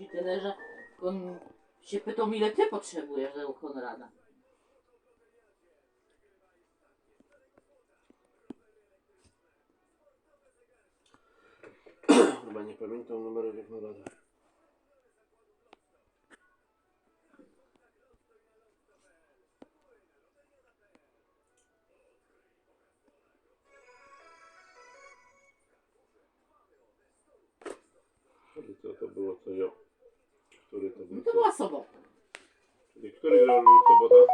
ludzi tyle, że on się pytał, ile ty potrzebujesz tego Konrada. Chyba nie pamiętam numeru Konrada. To było, co ja? Sobota. Czyli który grał sobota?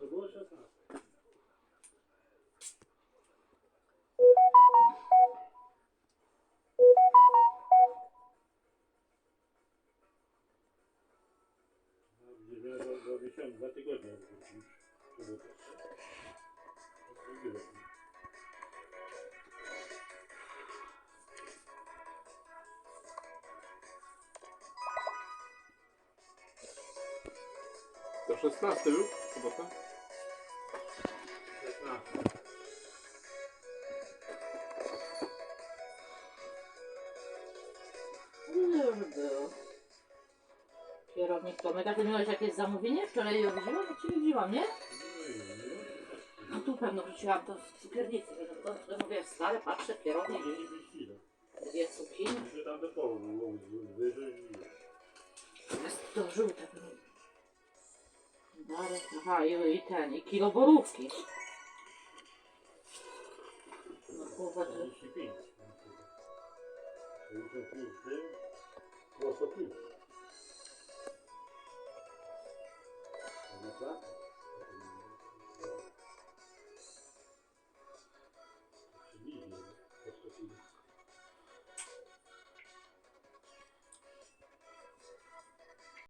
To było To 16 był? Sobota? 16. No już był. Kierownik Tomek, a ty miałeś jakieś zamówienie? Wczoraj je widziałam? Ja cię widziałam, nie? No tu pewno wrzuciłam to w cukiernicy. No to, to mówię, stare, patrzę, kierownik, dwie cukiny. Tam do połu było wyżej. Jest to żółte. No, aha, i, i ten, i kilo borówki. No kurwa, czy... 45. 65